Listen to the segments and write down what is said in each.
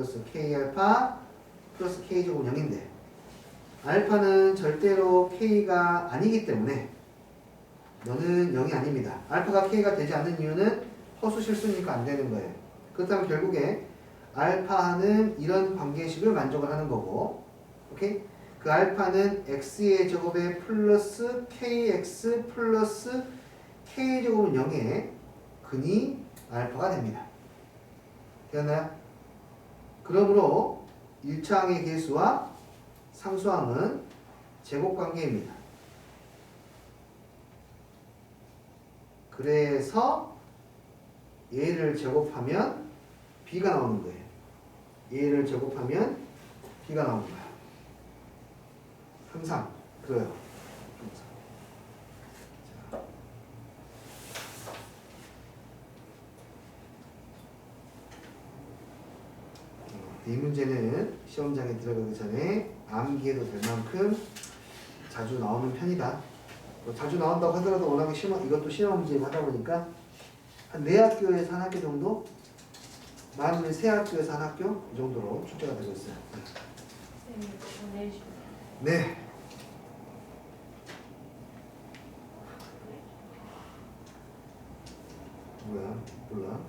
플러스 k 알파 플러스 k 제곱 0인데 알파는 절대로 k가 아니기 때문에 너는 0이 아닙니다. 알파가 k가 되지 않는 이유는 허수 실수니까 안 되는 거예요. 그렇다면 결국에 알파는 이런 관계식을 만족을 하는 거고 오케이? 그 알파는 x의 제곱에 플러스 kx 플러스 k 제곱은 0의 근이 알파가 됩니다. 되었나요? 그러므로 1차항의 개수와 상수항은 제곱관계입니다. 그래서 얘를 제곱하면 b가 나오는 거예요. 얘를 제곱하면 b가 나오는 거야. 항상 그래요. 항상. 자. 어, 이 문제는 시험장에 들어가기 전에 암기해도 될 만큼 자주 나오는 편이다. 뭐 자주 나온다고 하더라도 워낙에 시험, 이것도 시험 문제 하다 보니까 한 네 학교에서 한 학교 정도? 많으면 세 학교에서 한 학교? 이 정도로 출제가 되고 있어요. 보내주세요. 네. 뭐야? 몰라.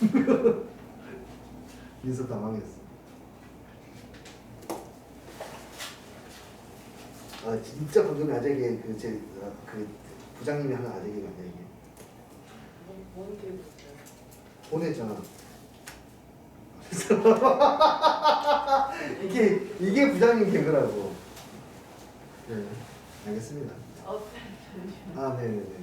민서 당황했어. 아 진짜 방금 아재개 그제그 부장님이 하는 아재개 맞냐 이게? 뭔 교육 있어요? 보냈잖아. 이게 이게 부장님 개그라고. 네, 알겠습니다. 어. 아, 네, 네, 네.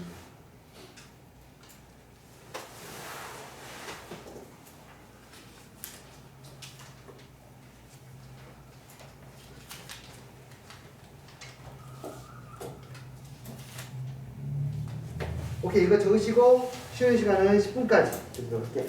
오케이, 이거 적으시고 쉬는 시간은 10분까지 드리도록 할게요.